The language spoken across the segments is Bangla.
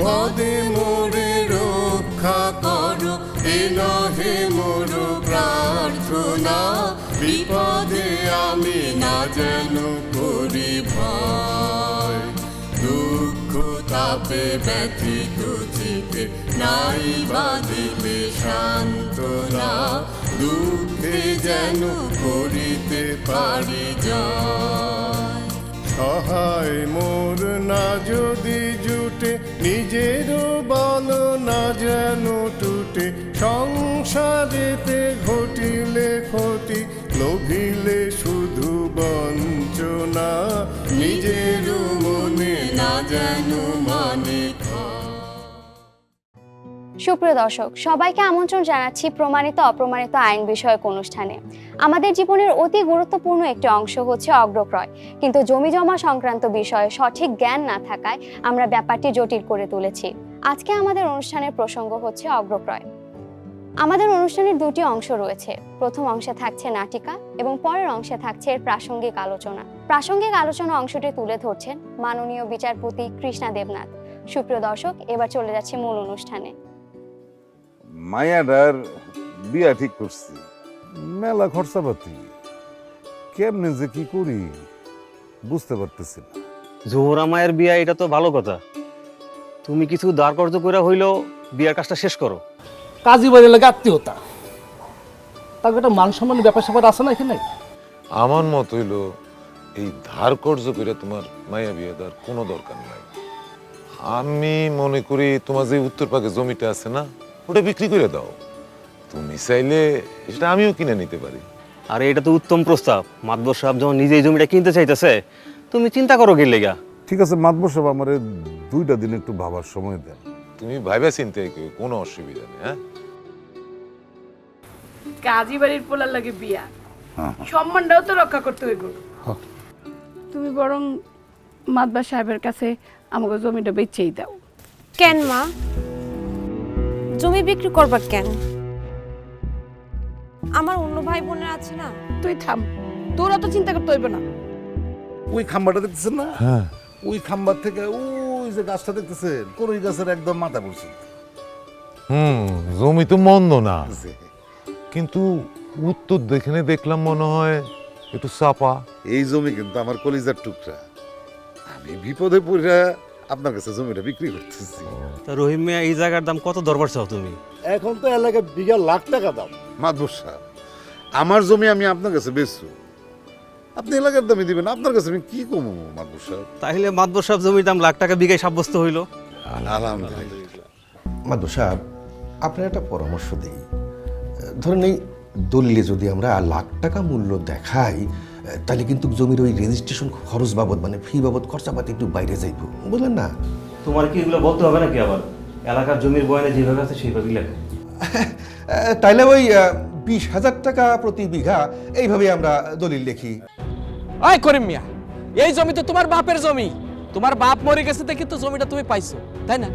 বিপদে মোরে রক্ষা করো এ নহে মোর প্রার্থনা। বিপদে আমি না যেন করি ভয়। দুঃখ তাপে ব্যথিত চিতে নাই বাদিলে সান্ত্বনা। দুঃখে যেন করিতে পারি জয়। সহায় মোর না যদি জুটে নিজেরও বল না যেন টুটে সংসারেতে ঘটিলে ক্ষতি, লোভিলে শুধু বঞ্চনা নিজেরও মনে না যেন মানে। সুপ্রিয় দর্শক, সবাইকে আমন্ত্রণ জানাচ্ছি প্রমাণিত অপ্রমাণিত আইন বিষয়ক অনুষ্ঠানে। আমাদের জীবনের অতি গুরুত্বপূর্ণ একটি অংশ হচ্ছে অগ্রক্রয়। কিন্তু জমি জমা সংক্রান্ত বিষয়ে সঠিক জ্ঞান না থাকায় আমরা ব্যাপারটি জটিল করে তুলেছি। আজকে আমাদের অনুষ্ঠানের প্রসঙ্গ হচ্ছে অগ্রক্রয়। আমাদের অনুষ্ঠানের দুটি অংশ রয়েছে। প্রথম অংশে থাকছে নাটিকা এবং পরের অংশে থাকছে এর প্রাসঙ্গিক আলোচনা। প্রাসঙ্গিক আলোচনা অংশটি তুলে ধরছেন মাননীয় বিচারপতি কৃষ্ণা দেবনাথ। সুপ্রিয় দর্শক, এবার চলে যাচ্ছে মূল অনুষ্ঠানে। মায়াডার বিয়া ঠিক করছি। মেলা খরচাপাতি। কেমনে যে কি করি বুঝতে পারতেছি না। জোহরা মায়ের বিয়া এটা তো ভালো কথা। তুমি কিছু দাঁড় কর্য করে হইলেও বিয়ার কাজটা শেষ করো। কাজী বাড়ি লাগে আত্মীয়তা। তাকে একটা মান সম্মানের ব্যাপার স্যাপার আছে না এখানে? আমার মত হইল এই ধার কর্য করে তোমার মায়া বিয়ে দেওয়ার কোনো দরকার নাই। আমি মনে করি তোমার যে উত্তর পাকে জমিটা আছে না ওটা বিক্রি করে দাও। তুমি চাইলে সেটা আমিও কিনে নিতে পারি। আর এটা তো উত্তম প্রস্তাব। মাতবর সাহেব যখন নিজেই জমিটা কিনতে চাইতেছে তুমি চিন্তা করো কি লেগা। ঠিক আছে মাতবর সাহেব আমারে দুইটা দিন একটু ভাবার সময় দেন। তুমি ভাইবা চিন্তায় কেউ কোনো অসুবিধা নেই হ্যাঁ? কাজী বাড়ির পোলার লাগে বিয়া। সম্মানটাও তো রক্ষা করতে হইব। তুমি বরং মাদবা সাহেবের কাছে আমাকে জমিটা বেচেই দাও। কেন মা? জমি বিক্রি করবা কেন? আমার অন্য ভাই বোনের আছে না? তুই থাম। তোর অত চিন্তা করতে হইব না। ওই খাম্বাটা দেখতেছেন না? হ্যাঁ। ওই খাম্বার থেকে ওই যে গাছটা দেখতেছেন কোন গাছের একদম মাথা পড়ছে। হুম জমি তো মন্দ না। কিন্তু উত্তর দেখে দেখলাম মনে হয় একটু চাপা। এই জমি কিন্তু আমার কলিজার টুকরা। আমি বিপদে পড়ে আপনার কাছে জমিটা বিক্রি করতেছি। তা রহিম মিয়া এই জায়গার দাম কত দরবার চাও তুমি? এখন তো এলাকায় বিঘা লাখ টাকা দাম। মাদবর সাহেব আমার জমি আমি আপনার কাছে বেচছি আপনি এলাকার দামে দিবেন আপনার কাছে আমি কি কমু মাদবর সাহেব? তাহলে মাতবর সাহেব জমির দাম লাখ টাকা বিঘায় সাব্যস্ত হইল। আলহামদুলিল্লাহ। মাদু সাহেব আপনার একটা পরামর্শ দিই। ধরেন এই দলিলে যদি আমরা লাখ টাকা মূল্য দেখাই তাহলে কিন্তু জমির ওই রেজিস্ট্রেশন খরচ বাবদ মানে ফি বাবদ খরচাপাতি একটু বাইরে যাইব। বুঝলেন না? তোমার কি এগুলো বলতে হবে নাকি আবার? এলাকার জমির বয়ানে যেভাবে আছে সেইভাবেই লেখো। তাইলে ওই বিশ হাজার টাকা প্রতি বিঘা এইভাবে আমরা দলিল লিখি। আয় করিম মিয়া এই জমি তো তোমার বাপের জমি। তোমার বাপ মরে গেছে দেখে তো জমিটা তুমি পাইছো তাই না?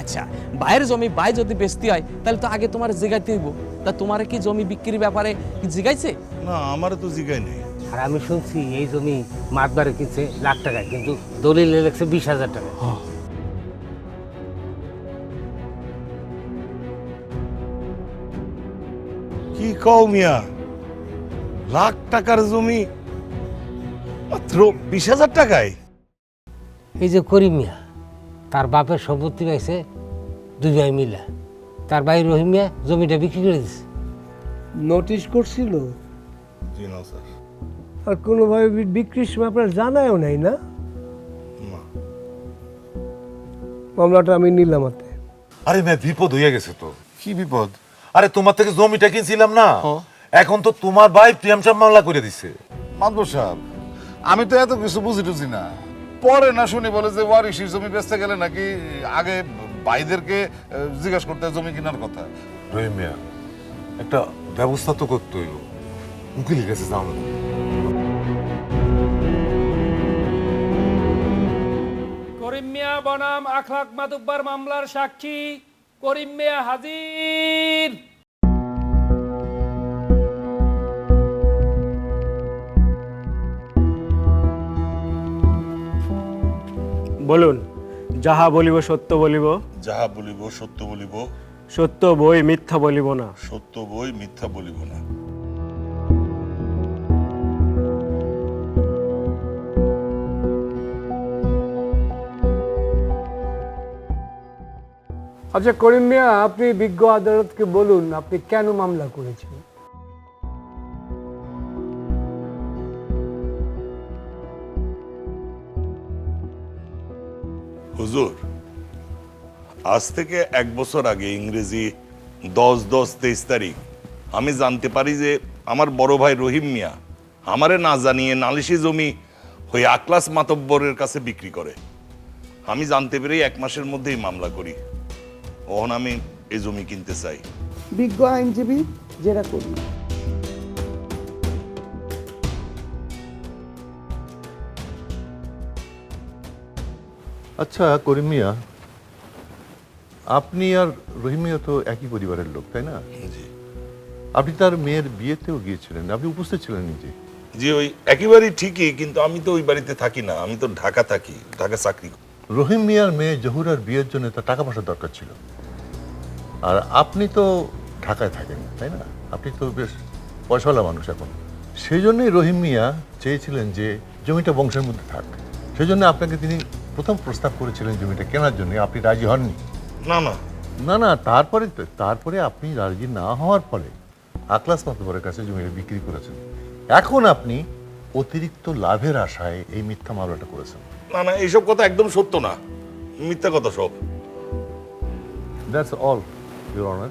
আচ্ছা বাইরের জমি বাই যদি বেচতে হয় তাহলে তো আগে তোমার জিগাইতে হইব। তা তোমার কি জমি বিক্রির ব্যাপারে কি জিগাইছে? না আমার তো জিগাই নেই। আর আমি শুনছি এই জমি মাতবারে কিনছে লাখ টাকায় কিন্তু দলিলে লেখছে বিশ হাজার টাকা। কি কও মিয়া? লাখ টাকার জমি মাত্র বিশ হাজার টাকায়? এই যে করিম মিয়া তার বাপের সম্পত্তি পাইছে দুই ভাই মিলা। তার ভাই রহিম মিয়া জমিটা বিক্রি করে দিছে। নোটিশ করছিল? জি না স্যার। আর কোনোভাবে বিক্রির সময় আপনার জানায়ও নাই না? মামলাটা আমি নিলাম হাতে। আরে ম্যা বিপদ হয়ে গেছে তো। কি বিপদ? আরে তোমার থেকে জমিটা কিনছিলাম না। এখন তো তোমার ভাই প্রিয়ামচাম মামলা করে দিছে। মাদবর সাহেব আমি তো এত কিছু বুঝি টুঝি না। পরে না শুনি বলে যে ওয়ারিশির জমি বেচতে গেলে নাকি আগে ভাইদেরকে জিজ্ঞাসা করতে জমি কেনার কথা। রহিম মিয়া একটা ব্যবস্থা তো করতে হইব উকিলের কাছে যাও করিম মিয়া বনাম আখলাক মাতুব্বার মামলার সাক্ষী করিম মিয়া হাজির। বলুন যাহা বলিব সত্য বলিব। যাহা বলিব সত্য বলিব। সত্য বই মিথ্যা বলিব না। সত্য বই মিথ্যা বলিব না। আচ্ছা করিম মিয়া, আপনি বিজ্ঞ আদালতকে বলুন, আপনি কেন মামলা করেছেন? হুজুর, আজ থেকে এক বছর আগে ইংরেজি দশ দশ তেইশ তারিখ, আমি জানতে পারি যে আমার বড় ভাই রহিম মিয়া আমারে না জানিয়ে নালিশি জমি হয়ে আকলাস মাতব্বরের কাছে বিক্রি করে। আমি জানতে পেরেই এক মাসের মধ্যেই মামলা করি। ওহন আমি এই জমি কিনতে চাই। বিজ্ঞ আইনজীবী জেরা করুন আচ্ছা করিম মিয়া আপনি আর রহিমিয়া তো একই পরিবারের লোক তাই না? জি। আপনি তার মেয়ের বিয়েতেও গিয়েছিলেন আপনি উপস্থিত ছিলেন নিজে। জি ওই একেবারেই ঠিকই কিন্তু আমি তো ওই বাড়িতে থাকি না আমি তো ঢাকা থাকি ঢাকা চাকরি করি। রহিম মিয়ার মেয়ে জহুরার বিয়ের জন্য তার টাকা পয়সার দরকার ছিল। আর আপনি তো ঢাকায় থাকেন তাই না? আপনি তো বেশ পয়সাওয়ালা মানুষ এখন। সেই জন্যই রহিম মিয়া চেয়েছিলেন যে জমিটা বংশের মধ্যে থাক। সেই জন্য আপনাকে তিনি প্রথম প্রস্তাব করেছিলেন জমিটা কেনার জন্য। আপনি রাজি হননি? না না। না না তারপরে তারপরে আপনি রাজি না হওয়ার ফলে আকলাস মাতবরের কাছে জমিটা বিক্রি করেছেন। এখন আপনি অতিরিক্ত লাভের আশায় এই মিথ্যা মামলাটা করেছেন। না না এইসব কথা একদম সত্য না। মিথ্যা কথা সব। দ্যাটস অল ইউর অনার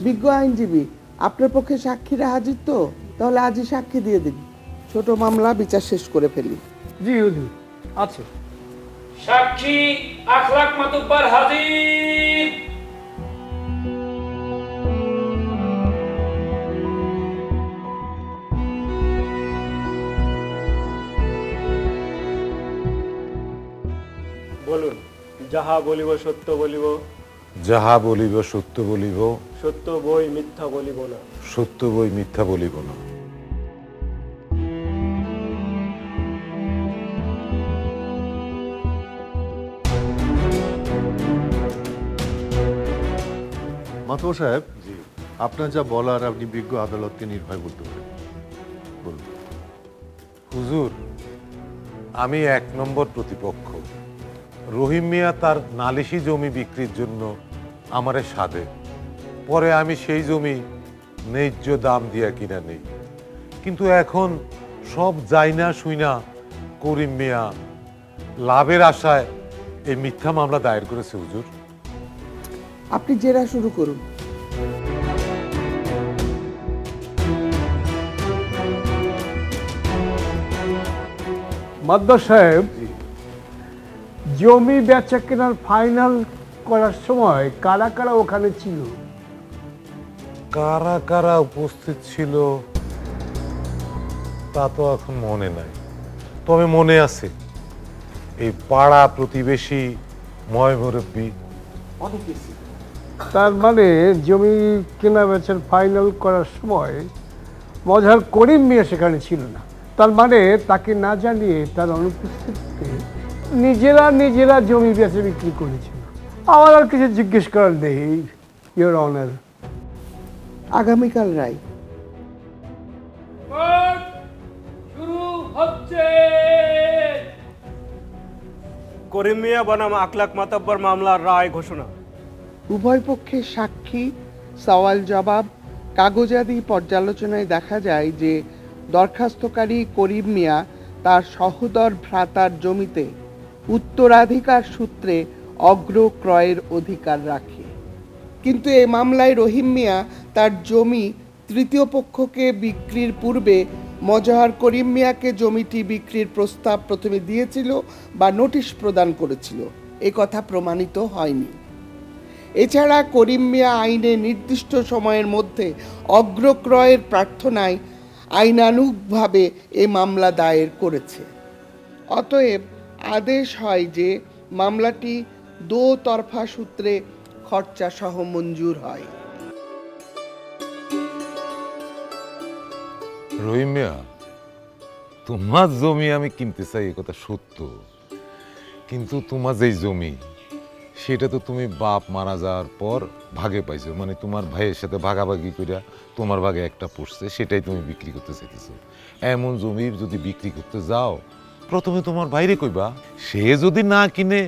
বিজ্ঞ আইনজীবী আপনার পক্ষে সাক্ষীরা হাজির তো? তাহলে আজই সাক্ষী দিয়ে দিন। ছোট মামলা বিচার শেষ করে ফেলি। জি আছে। সাক্ষী আখলাক মাতুব্বার হাজির। বলুন যাহা বলিব সত্য বলিব। যাহা বলিব সত্য বলিব। সত্য বই মিথ্যা বলিব না। সত্য বই মিথ্যা বলিব না। মাতব সাহেব জি। আপনার যা বলার আপনি বিজ্ঞ আদালতকে নির্ভয় বলতে পারেন। বলুন। হুজুর আমি এক নম্বর প্রতিপক্ষ। রহিম মিয়া তার নালিশি জমি বিক্রির জন্য আমারে সাদে পরে আমি সেই জমি ন্যায্য দাম দিয়া কিনা নেই। কিন্তু এখন সব যাই না শুই না করিম মিয়া লাভের আশায় এই মিথ্যা মামলা দায়ের করেছে হুজুর। আপনি জেরা শুরু করুন। মাদ্দার সাহেব জমি বেচা কেনার ফাইনাল করার সময় কারা কারা ওখানে ছিল? কারা কারা উপস্থিত ছিল? তা তো এখন মনে নাই। তবে মনে আছে এই পাড়া প্রতিবেশী ময় মুরব্বী তার মানে জমি কেনা বেচার ফাইনাল করার সময় মজার করিম মিয়া সেখানে ছিল না। তার মানে তাকে না জানিয়ে তার অনুপস্থিতিতে নিজেরা নিজেরা জমি বেঁচে বিক্রি করেছিল আমার আর কিছু জিজ্ঞেস করার নেই ইয়োর অনার আগামীকাল রায়। করিম মিয়া বনাম আকলাক মাতাব্বর মামলার রায় ঘোষণা। উভয় পক্ষের সাক্ষী সওয়াল জবাব কাগজাদি পর্যালোচনায় দেখা যায় যে দরখাস্তকারী করিম মিয়া তার সহোদর ভ্রাতার জমিতে উত্তরাধিকার সূত্রে অগ্রক্রয়ের অধিকার রাখে। কিন্তু এই মামলায় রহিম মিয়া তার জমি তৃতীয় পক্ষকে বিক্রির পূর্বে মজহার করিম মিয়াকে জমিটি বিক্রির প্রস্তাব প্রথমে দিয়েছিল বা নোটিশ প্রদান করেছিল। এ কথা প্রমাণিত হয়নি। এছাড়া করিম মিয়া আইনে নির্দিষ্ট সময়ের মধ্যে অগ্রক্রয়ের প্রার্থনায় আইনানুগভাবে এ মামলা দায়ের করেছে। অতএব আদেশ হয় যে মামলাটি দোতরফা সূত্রে খরচা সহ মঞ্জুর হয়। রহিম মিয়া, তোমার জমি আমি কিনতে চাই কথা সত্য। কিন্তু তোমার যেই জমি, সেটা তো তুমি বাপ মারা যাওয়ার পর ভাগে পাইছো। মানে তোমার ভাইয়ের সাথে ভাগাভাগি কইরা তোমার ভাগে একটা পড়ছে সেটাই তুমি বিক্রি করতে চাইতেছো। এমন জমি যদি বিক্রি করতে যাও প্রথমে তোমার বাইরে কইবা সে যদি না কিনে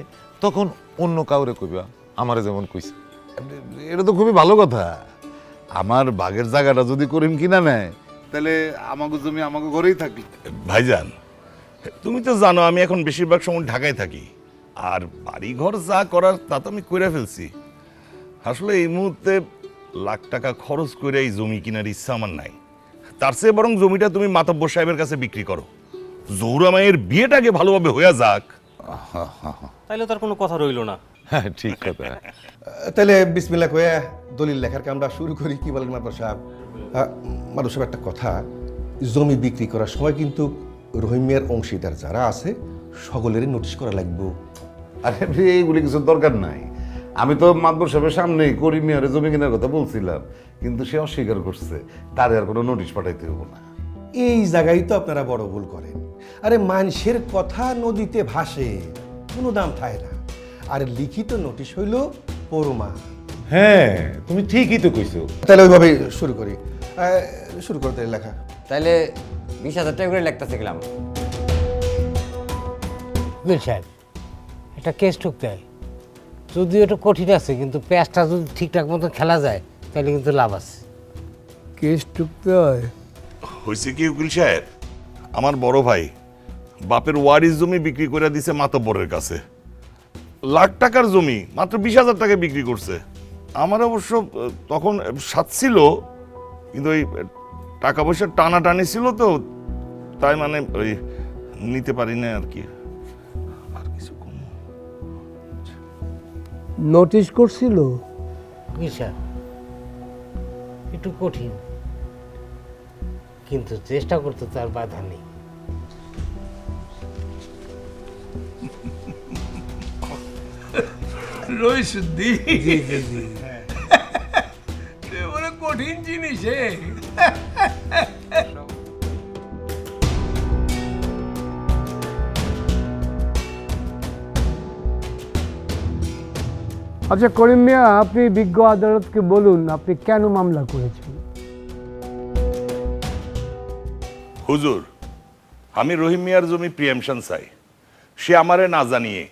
তখন অন্য কাউরে কইবা আমারে যেমন কইছে। এটা তো খুবই ভালো কথা। আমার বাগের জায়গাটা যদি করিম কিনা নেয় তাহলে আমাকে জমি আমাকে ঘরেই থাকল। ভাইজান তুমি তো জানো আমি এখন বেশিরভাগ সময় ঢাকায় থাকি। আর বাড়ি ঘর যা করার তা তো আমি করে ফেলছি। আসলে এই মুহূর্তে লাখ টাকা খরচ করে এই জমি কেনার ইচ্ছা আমার নাই। তার চেয়ে বরং জমিটা তুমি মাতব্য সাহেবের কাছে বিক্রি করো। জহুরা মায়ের বিয়েটাকে ভালোভাবে হয়ে যাক। তাইলে তার কোনো কথা রইল না। হ্যাঁ ঠিক কথা। তাহলে বিসমিল্লা কয়ে দলিল লেখার কামটা শুরু করি কি বলেন মাদর সাহেব? মাদর সাহেব একটা কথা। জমি বিক্রি করার সময় কিন্তু রহিমিয়ার অংশীদার যারা আছে সকলেরই নোটিশ করা লাগবে। আরে এইগুলি কিছু দরকার নাই। আমি তো মাতবর সাহেবের সামনে করিম মিয়ারে জমি কেনার কথা বলছিলাম কিন্তু সে অস্বীকার করছে। তার আর কোনো নোটিশ পাঠাইতে হব না। এই জায়গায় তো আপনারা বড় ভুল করেন। আরে মানুষের কথা নদীতে ভাসে কোনো দাম থাকে না। আর লিখিত নোটিশ হইল পরমা। হ্যাঁ তুমি ঠিকই তো কইছো। তাহলে ওইভাবে শুরু করি। আহ, শুরু করতে লেখা। তাইলে বিশ হাজার টাকা করে লেখতে শিখলাম মিল সাহেব একটা কেস ঠুকতে হয়। যদিও এটা কঠিন আছে কিন্তু প্যাচটা যদি ঠিকঠাক মতো খেলা যায় তাহলে কিন্তু লাভ আছে। কেস টুকতে হয়? হয়েছে কি উকিল সাহেব? আমার বড় ভাই বাপের ওয়ারিস জমি বিক্রি করে দিছে মাতব্বরের কাছে। লাখ টাকার জমি মাত্র বিশ হাজার টাকায় বিক্রি করছে। আমার অবশ্য তখন সাত ছিল কিন্তু ওই টাকা পয়সা টানাটানি ছিল তো তাই মানে ওই নিতে পারি না আর কি। আর কিছু নোটিশ করছিল? একটু কঠিন। কিন্তু চেষ্টা করতে তার বাধা নেই। কঠিন জিনিস আচ্ছা করিম মিয়া আপনি বিজ্ঞ আদালতকে বলুন আপনি কেন মামলা করেছেন? হুজুর আমি রহিম মিয়ার জমি প্রিয়ামশন চাই। সে আমারে না জানিয়ে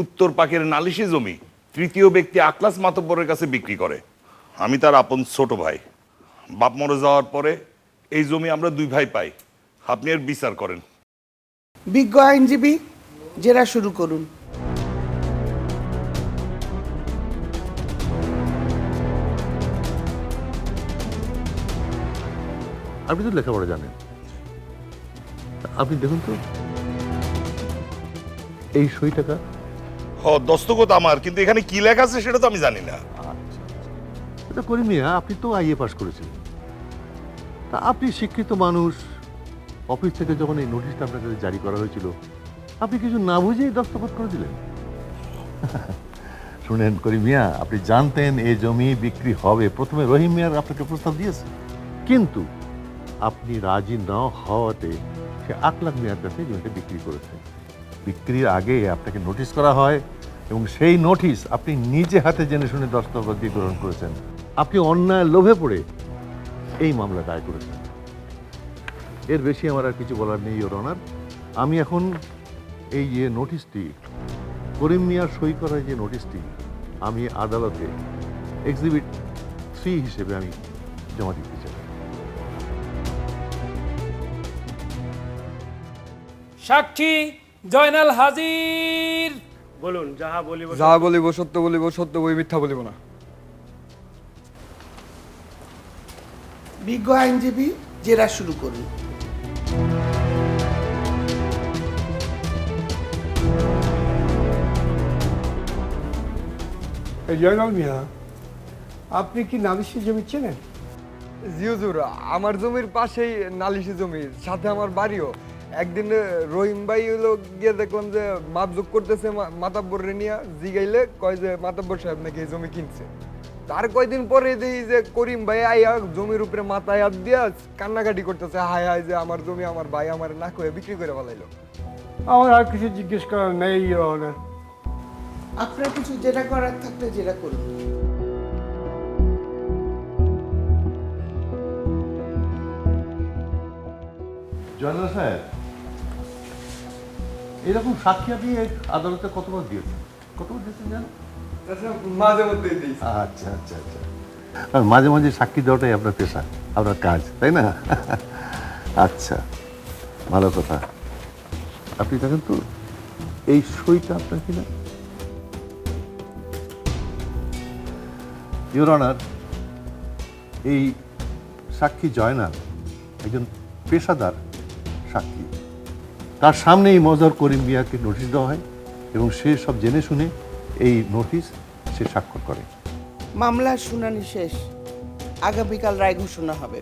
উত্তর পাকের নালিশি জমি তৃতীয় ব্যক্তি আকলাস মাতব্বরের কাছে বিক্রি করে। আমি তার আপন ছোট ভাই। বাপ মরে যাওয়ার পরে এই জমি আমরা দুই ভাই পাই। আপনি এর বিচার করেন। বিজ্ঞ আইনজীবী জেরা শুরু করুন। আপনি তো লেখাপড়া জানেন। আপনি দেখুন তো। এই সই টাকা? হ দস্তখত আমার কিন্তু এখানে কি লেখা আছে সেটা তো আমি জানি না। এটা করি মিয়া আপনি তো আইএ পাস করেছেন। তা আপনি শিক্ষিত মানুষ। অফিস থেকে যখন এই নোটিশটা আপনার কাছে জারি করা হয়েছিল আপনি কিছু না বুঝেই দস্তখত করে দিলেন? শুনেন করি মিয়া আপনি জানতেন এই জমি বিক্রি হবে। প্রথমে রহিম মিয়ার আপনাকে প্রস্তাব দিয়েছে। কিন্তু আপনি রাজি না হওয়াতে সে আকলাক মিয়ার কাছে জমিটা বিক্রি করেছে বিক্রির আগে আপনাকে নোটিশ করা হয় এবং সেই নোটিশ আপনি নিজে হাতে জেনে শুনে দস্তখত দিয়ে গ্রহণ করেছেন। আপনি অন্যায় লোভে পড়ে এই মামলা দায় করেছেন। এর বেশি আমার আর কিছু বলার নেই ওর অনার আমি এখন এই যে নোটিশটি করিম মিয়ার সই করার যে নোটিশটি আমি আদালতে এক্সিবিট থ্রি হিসেবে আমি জমা দিতে সাক্ষী জয়নাল হাজির। বলুন যাহা বলিব যা বলিব সত্য বলিব সত্য বই মিথ্যা বলিব না। বিজ্ঞ আইনজীবী জেরা শুরু করুন। জয়নাল মিয়া আপনি কি নালিশি জমি চেনেন? জি হুজুর আমার জমির পাশেই নালিশি জমি সাথে আমার বাড়িও। একদিন রহিম ভাই হলো গিয়ে দেখলাম যে মাপযোগ করতেছে মা- মাতাব্বর রেনিয়া জিগাইলে কয় যে মাতাব্বর সাহেব নাকি এই জমি কিনছে। তার কয়দিন পরে দেখি যে করিম ভাই আইয়া জমির উপরে মাথায় হাত দিয়া কান্নাকাটি করতেছে হায় হায় যে আমার জমি আমার ভাই আমার না কয়ে বিক্রি করে ফেলাইলো। আমার আর কিছু জিজ্ঞেস করার নেই Honor। আপনার কিছু যেটা করার থাকলে যেটা করুন। জয়নাল সাহেব এরকম সাক্ষী আপনি আদালতে কতবার দিয়েছেন কতবার দিয়েছেন জানেন? মাঝে মধ্যে আচ্ছা আচ্ছা আচ্ছা। আর মাঝে মাঝে সাক্ষী দেওয়াটাই আপনার পেশা আপনার কাজ তাই না? আচ্ছা ভালো কথা। আপনি দেখেন তো এই সইটা আপনার কিনা ইউর অনার এই সাক্ষী জয়নাল একজন পেশাদার সাক্ষী। তার সামনেই মজর করিম মিয়াকে নোটিশ দেওয়া হয় এবং সে সব জেনে শুনে এই নোটিশ সে স্বাক্ষর করে। মামলার শুনানি শেষ। আগামীকাল রায় ঘোষণা হবে।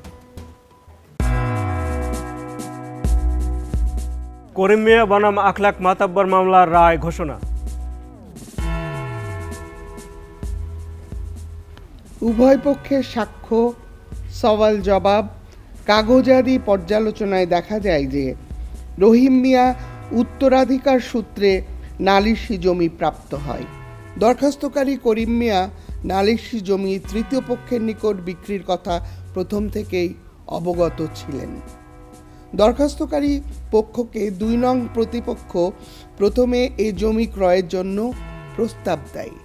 করিম মিয়া বনাম আখলাক মাতাব্বর মামলার রায় ঘোষণা। উভয় পক্ষের সাক্ষ্য সওয়াল জবাব কাগজাদি পর্যালোচনায় দেখা যায় যে রহিম মিয়া উত্তরাধিকার সূত্রে নালিশি জমি প্রাপ্ত হয়। দরখাস্তকারী করিম মিয়া নালিশি জমি তৃতীয় পক্ষের নিকট বিক্রির কথা প্রথম থেকেই অবগত ছিলেন। দরখাস্তকারী পক্ষকে দুই নং প্রতিপক্ষ প্রথমে এ জমি ক্রয়ের জন্য প্রস্তাব দেয়।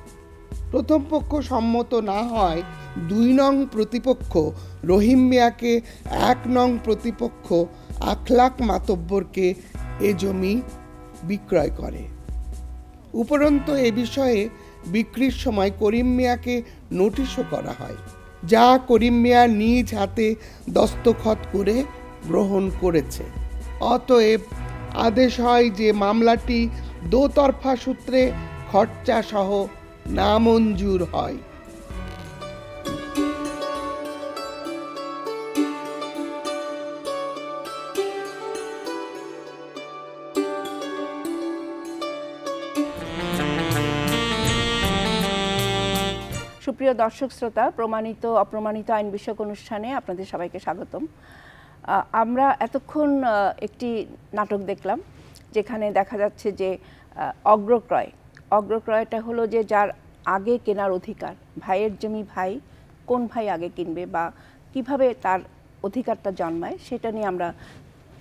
প্রথম পক্ষ সম্মত না হয় দুই নং প্রতিপক্ষ রহিম মিয়াকে এক নং প্রতিপক্ষ আখলাক মাতব্বরকে এ জমি বিক্রয় করে। উপরন্ত এ বিষয়ে বিক্রির সময় করিম মিয়াকে নোটিশও করা হয়, যা করিম মিয়া নিজ হাতে দস্তখত করে গ্রহণ করেছে। অতএব আদেশ হয় যে মামলাটি দোতরফা সূত্রে খরচা সহ নামঞ্জুর হয়। সুপ্রিয় দর্শক শ্রোতা, প্রমাণিত, অপ্রমাণিত আইন বিষয়ক অনুষ্ঠানে আপনাদের সবাইকে স্বাগতম। আমরা এতক্ষণ একটি নাটক দেখলাম, যেখানে দেখা যাচ্ছে যে অগ্রক্রয়। অগ্রক্রয়টা হলো যে, যার আগে কেনার অধিকার, ভাইয়ের জমি ভাই কোন ভাই আগে কিনবে বা কীভাবে তার অধিকারটা জন্মায়, সেটা নিয়ে আমরা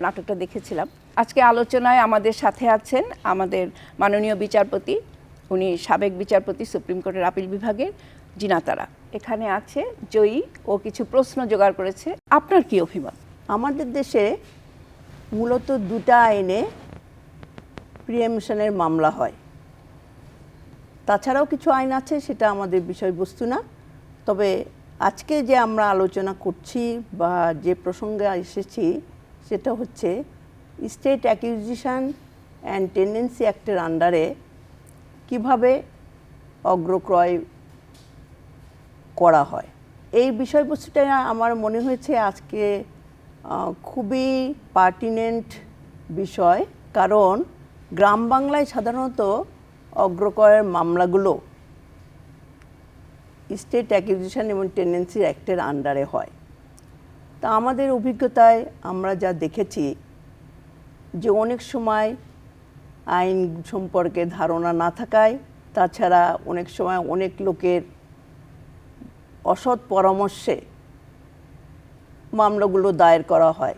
নাটকটা দেখেছিলাম। আজকে আলোচনায় আমাদের সাথে আছেন আমাদের মাননীয় বিচারপতি, উনি সাবেক বিচারপতি, সুপ্রিম কোর্টের আপিল বিভাগের জিনাতারা। এখানে আছে জয়ী ও কিছু প্রশ্ন জোগাড় করেছে। আপনার কি অভিমত? আমাদের দেশে মূলত দুটা আইনে প্রিএমশনের মামলা হয়। তাছাড়াও কিছু আইন আছে, সেটা আমাদের বিষয়বস্তু না। তবে আজকে যে আমরা আলোচনা করছি বা যে প্রসঙ্গে এসেছি, সেটা হচ্ছে স্টেট অ্যাকিউজিশন অ্যান্ড টেন্ডেন্সি অ্যাক্টের আন্ডারে কীভাবে অগ্রক্রয় করা হয়। এই বিষয়বস্তুটা আমার মনে হয়েছে আজকে খুবই পার্টিনেন্ট বিষয়। কারণ গ্রাম বাংলায় সাধারণত অগ্রক্রয়ের মামলাগুলো স্টেট অ্যাকুইজিশন এবং টেন্ডেন্সি অ্যাক্টের আন্ডারে হয়। তা আমাদের অভিজ্ঞতায় আমরা যা দেখেছি যে অনেক সময় আইন সম্পর্কে ধারণা না থাকায়, তাছাড়া অনেক সময় অনেক লোকের অসৎ পরামর্শে মামলাগুলো দায়ের করা হয়।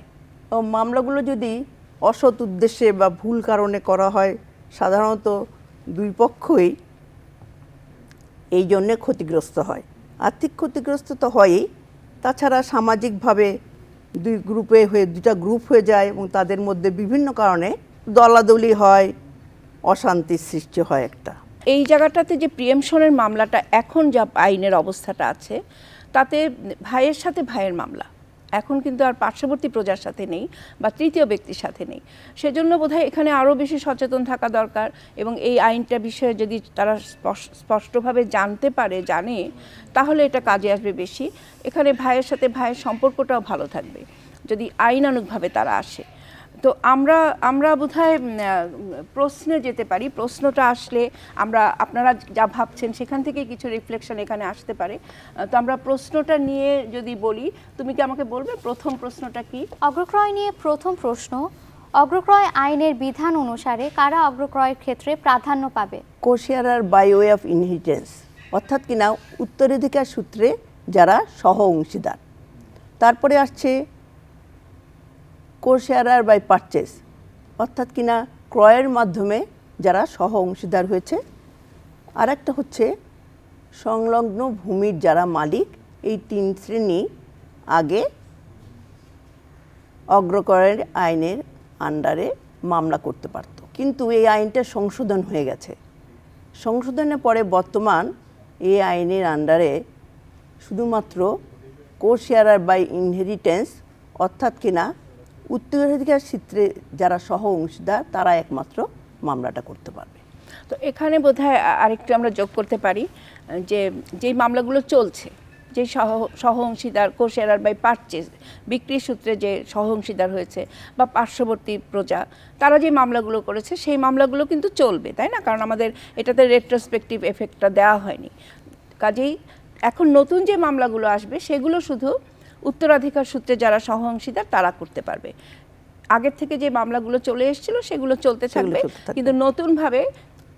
এবং মামলাগুলো যদি অসৎ উদ্দেশ্যে বা ভুল কারণে করা হয়, সাধারণত দুই পক্ষই এই জন্যে ক্ষতিগ্রস্ত হয়। আর্থিক ক্ষতিগ্রস্ত তো হয়ই। তাছাড়া সামাজিকভাবে দুই গ্রুপে হয়ে দুটা গ্রুপ হয়ে যায় এবং তাদের মধ্যে বিভিন্ন কারণে দলাদলি হয়, অশান্তির সৃষ্টি হয় একটা। এই জায়গাটাতে যে প্রিয়েমশনের মামলাটা এখন যা আইনের অবস্থাটা আছে, তাতে ভাইয়ের সাথে ভাইয়ের মামলা। এখন কিন্তু আর পার্শ্ববর্তী প্রজার সাথে নেই বা তৃতীয় ব্যক্তির সাথে নেই। সেজন্য বোধহয় এখানে আরও বেশি সচেতন থাকা দরকার এবং এই আইনটা বিষয়ে যদি তারা স্পষ- স্পষ্টভাবে জানতে পারে, জানে, তাহলে এটা কাজে আসবে বেশি। এখানে ভাইয়ের সাথে ভাইয়ের সম্পর্কটাও ভালো থাকবে। যদি আইনানুগভাবে তারা আসে। তো আমরা আমরা বোধহয় প্রশ্নে যেতে পারি প্রশ্নটা আসলে আমরা আপনারা যা ভাবছেন সেখান থেকে কিছু রিফ্লেকশন এখানে আসতে পারে। তো আমরা প্রশ্নটা নিয়ে যদি বলি তুমি কি আমাকে বলবে প্রথম প্রশ্নটা কি? অগ্রক্রয় নিয়ে প্রথম প্রশ্ন অগ্রক্রয় আইনের বিধান অনুসারে কারা অগ্রক্রয়ের ক্ষেত্রে প্রাধান্য পাবে? কোশিয়ারার বাই ওয়ে অফ ইনহেরিটেন্স অর্থাৎ কিনা উত্তরাধিকার সূত্রে যারা সহ অংশীদার। তারপরে আসছে কোশিয়ারার বাই পারচেস, অর্থাৎ কিনা ক্রয়ের মাধ্যমে যারা সহ অংশীদার হয়েছে। আর একটা হচ্ছে সংলগ্ন ভূমির যারা মালিক, এই তিন শ্রেণি আগে অগ্রকরের আইনের আন্ডারে মামলা করতে পারত। কিন্তু এই আইনটা সংশোধন হয়ে গেছে। সংশোধনের পরে বর্তমান এই আইনের আন্ডারে শুধুমাত্র কো শেয়ারার বাই ইনহেরিটেন্স, অর্থাৎ কিনা উত্তরাধিকার সূত্রে যারা সহ অংশীদার, তারা একমাত্র মামলাটা করতে পারবে। তো এখানে বোধহয় আ- আরেকটু আমরা যোগ করতে পারি, যে যেই মামলাগুলো চলছে, যে সহ সহ অংশীদার কোশেরার বাই পারচেজ বিক্রির সূত্রে যে সহ অংশীদার হয়েছে বা পার্শ্ববর্তী প্রজা, তারা যে মামলাগুলো করেছে, সেই মামলাগুলো কিন্তু চলবে, তাই না? কারণ আমাদের এটাতে রেট্রোস্পেক্টিভ এফেক্টটা দেওয়া হয়নি। কাজেই এখন নতুন যে মামলাগুলো আসবে, সেগুলো শুধু উত্তরাধিকার সূত্রে যারা সহ অংশীদার তারা করতে পারবে। আগের থেকে যে মামলাগুলো চলে এসেছিল সেগুলো চলতে থাকবে। কিন্তু নতুনভাবে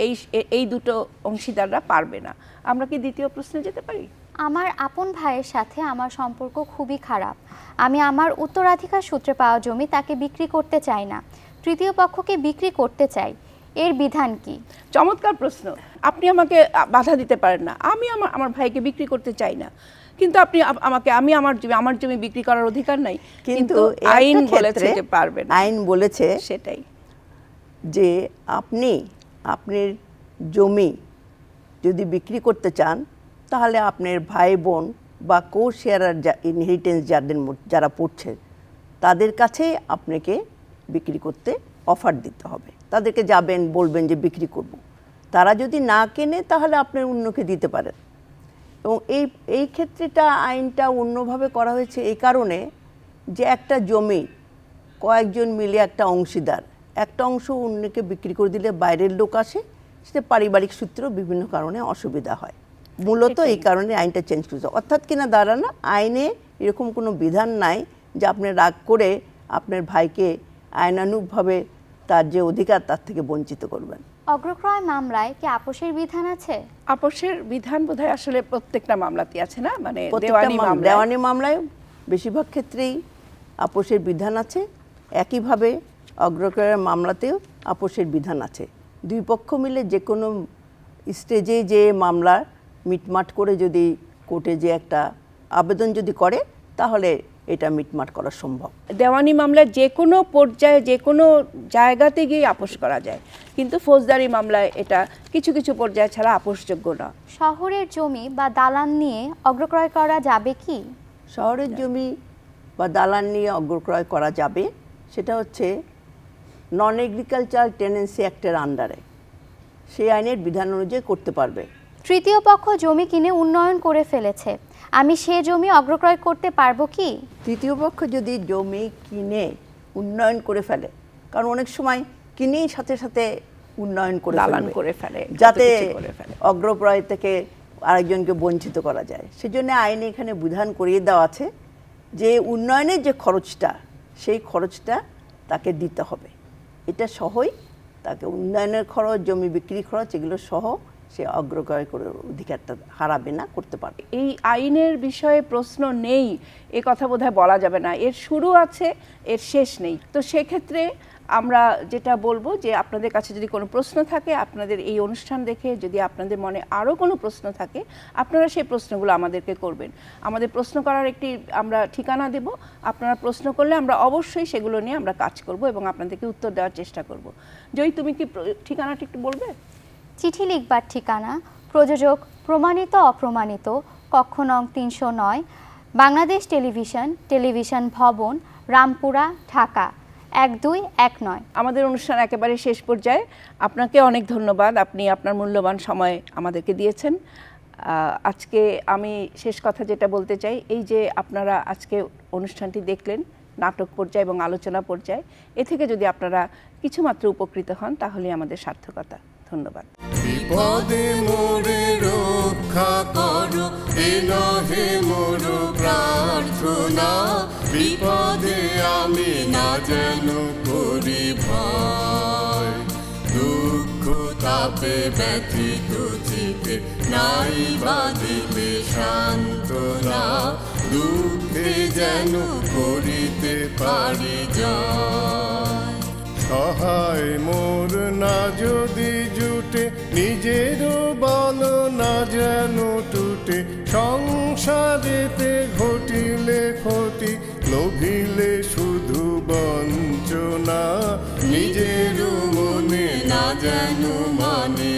এই এই দুটো অংশীদাররা পারবে না। আমরা কি দ্বিতীয় প্রশ্নে যেতে পারি? আমার আপন ভাইয়ের সাথে আমার সম্পর্ক খুবই খারাপ। আমি আমার উত্তরাধিকার সূত্রে পাওয়া জমি তাকে বিক্রি করতে চাই না। তৃতীয় পক্ষকে বিক্রি করতে চাই। এর বিধান কি? চমৎকার প্রশ্ন। আপনি আমাকে বাধা দিতে পারেন না। আমি আমার আমার ভাইকে বিক্রি করতে চাই না। কিন্তু আপনি আমাকে আমি আমার জমি আমার জমি বিক্রি করার অধিকার নাই। কিন্তু আইন বলেছে যে পারবেন আইন বলেছে সেটাই। যে আপনি আপনার জমি যদি বিক্রি করতে চান তাহলে আপনার ভাই বোন বা কো শেয়ারার ইনহেরিটেন্স যাদের মধ্যে- যারা পড়ছে তাদের কাছেই আপনাকে বিক্রি করতে অফার দিতে হবে। তাদেরকে যাবেন বলবেন যে বিক্রি করব। তারা যদি না কেনে তাহলে আপনার অন্যকে দিতে পারেন। এবং এই এই ক্ষেত্রেটা আইনটা অন্যভাবে করা হয়েছে এই কারণে যে একটা জমি কয়েকজন মিলে একটা অংশীদার একটা অংশ অন্যকে বিক্রি করে দিলে বাইরের লোক আসে সেটা পারিবারিক সূত্রেও বিভিন্ন কারণে অসুবিধা হয়। মূলত এই কারণে আইনটা চেঞ্জ করেছে। অর্থাৎ কিনা দাঁড়ানো আইনে এরকম কোনো বিধান নাই যে আপনি রাগ করে আপনার ভাইকে আইনানুগভাবে তার যে অধিকার তার থেকে বঞ্চিত করবেন। অগ্রক্রয় মামলায় কি আপোষের বিধান আছে? আপোষের বিধান বোধহয় আসলে প্রত্যেকটা মামলাতে আছে না? মানে প্রত্যেকটা দেওয়ানি মামলা দেওয়ানি মামলায় বেশিরভাগ ক্ষেত্রেই আপোষের বিধান আছে। একইভাবে অগ্রক্রয়ের মামলাতেও আপোষের বিধান আছে। দুই পক্ষ মিলে যে কোনো স্টেজে যে মামলা মিটমাট করে যদি কোর্টে যে একটা আবেদন যদি করে তাহলে এটা মিটমাট করা সম্ভব। দেওয়ানি মামলায় যে কোনো পর্যায়ে যে কোনো জায়গাতে গিয়ে আপোষ করা যায়। কিন্তু ফৌজদারি মামলায় এটা কিছু কিছু পর্যায়ে ছাড়া আপোষযোগ্য না। শহরের জমি বা দালান নিয়ে অগ্রক্রয় করা যাবে কি? শহরের জমি বা দালান নিয়ে অগ্রক্রয় করা যাবে। সেটা হচ্ছে নন এগ্রিকালচার টেনেন্সি অ্যাক্টের আন্ডারে সেই আইনের বিধান অনুযায়ী করতে পারবে। তৃতীয় পক্ষ জমি কিনে উন্নয়ন করে ফেলেছে। আমি সে জমি অগ্রক্রয় করতে পারব কি? তৃতীয় পক্ষ যদি জমি কিনে উন্নয়ন করে ফেলে কারণ অনেক সময় কিনেই সাথে সাথে উন্নয়ন করে দালান করে ফেলে, যাতে অগ্রপ্রয় থেকে আরেকজনকে বঞ্চিত করা যায়। সেজন্য আইনে এখানে বিধান করিয়ে দেওয়া আছে যে উন্নয়নের যে খরচটা সেই খরচটা তাকে দিতে হবে। এটা সহই তাকে উন্নয়নের খরচ জমি বিক্রি খরচ এগুলো সহ সে অগ্রক্রয় করে অধিকারটা হারাবে না, করতে পারবে। এই আইনের বিষয়ে প্রশ্ন নেই, এ কথা বোধহয় বলা যাবে না। এর শুরু আছে, এর শেষ নেই। তো সেক্ষেত্রে আমরা যেটা বলব যে, আপনাদের কাছে যদি কোনো প্রশ্ন থাকে, আপনাদের এই অনুষ্ঠান দেখে যদি আপনাদের মনে আরও কোনো প্রশ্ন থাকে, আপনারা সেই প্রশ্নগুলো আমাদেরকে করবেন। আমাদের প্রশ্ন করার একটি আমরা ঠিকানা দেব। আপনারা প্রশ্ন করলে আমরা অবশ্যই সেগুলো নিয়ে আমরা কাজ করব এবং আপনাদেরকে উত্তর দেওয়ার চেষ্টা করব। জয়ী, তুমি কি ঠিকানাটি একটু বলবে? চিঠি লিখবার ঠিকানা, প্রযোজক প্রমাণিত, অপ্রমাণিত, কক্ষ নং তিনশো নয়, বাংলাদেশ টেলিভিশন টেলিভিশন ভবন, রামপুরা, ঢাকা, এক দুই এক নয়। আমাদের অনুষ্ঠান একেবারে শেষ পর্যায়ে। আপনাকে অনেক ধন্যবাদ। আপনি আপনার মূল্যবান সময় আমাদেরকে দিয়েছেন। আজকে আমি শেষ কথা যেটা বলতে চাই, এই যে আপনারা আজকে অনুষ্ঠানটি দেখলেন, নাটক পর্যায়ে এবং আলোচনা পর্যায়ে, এ থেকে যদি আপনারা কিছুমাত্র উপকৃত হন তাহলে আমাদের সার্থকতা। ধন্যবাদ। বিপদে মোরে রক্ষা করো এ নহে মোর প্রার্থনা। বিপদে আমি না যেন করি হয় দুঃখ তাপে ব্যথিত চিতে নাই বাদিলে সান্ত্বনা। দুঃখে যেন করিতে পারি জয়। সহায় মোর না যদি জুটে নিজেরও বল না যেন টুটে। সংসারেতে ঘটিলে ক্ষতি, লোভিলে শুধু বঞ্চনা। নিজের মনে না যেন মানে